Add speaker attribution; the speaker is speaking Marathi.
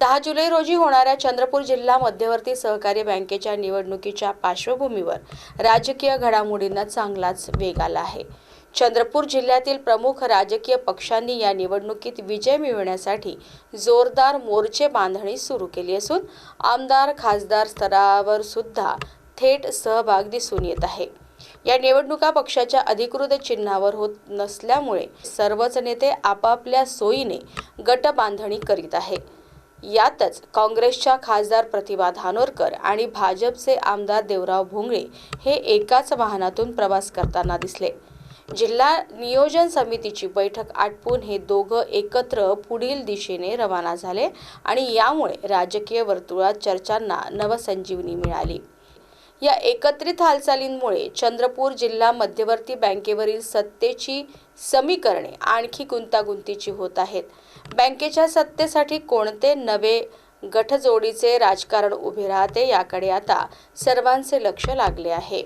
Speaker 1: दहा जुलै रोजी होणाऱ्या चंद्रपूर जिल्हा मध्यवर्ती सहकारी बँकेच्या निवडणुकीच्या पार्श्वभूमीवर राजकीय घडामोडींना चांगलाच वेग आला आहे. चंद्रपूर जिल्ह्यातील प्रमुख राजकीय पक्षांनी या निवडणुकीत विजय मिळवण्यासाठी जोरदार मोर्चे बांधणी सुरू केली असून आमदार खासदार स्तरावर सुद्धा थेट सहभाग दिसून येत आहे. या निवडणुका पक्षाच्या अधिकृत चिन्हावर होत नसल्यामुळे सर्वच नेते आपापल्या सोयीने गट बांधणी करीत आहे यातच काँग्रेसच्या खासदार प्रतिभा धानोरकर आणि भाजपचे आमदार देवराव भोंगळे हे एकाच वाहनातून प्रवास करताना दिसले. जिल्हा नियोजन समितीची बैठक आटपून हे दोघं एकत्र पुढील दिशेने रवाना झाले आणि यामुळे राजकीय वर्तुळात चर्चांना नवसंजीवनी मिळाली. या एकत्रित हालचालींमुळे चंद्रपूर जिल्हा मध्यवर्ती बँकेवरील सत्तेची समीकरणे आणखी गुंतागुंतीची होत आहेत. बँकेच्या सत्तेसाठी कोणते नवे गठजोडीचे राजकारण उभे राहते याकडे आता सर्वांचे लक्ष लागले आहे.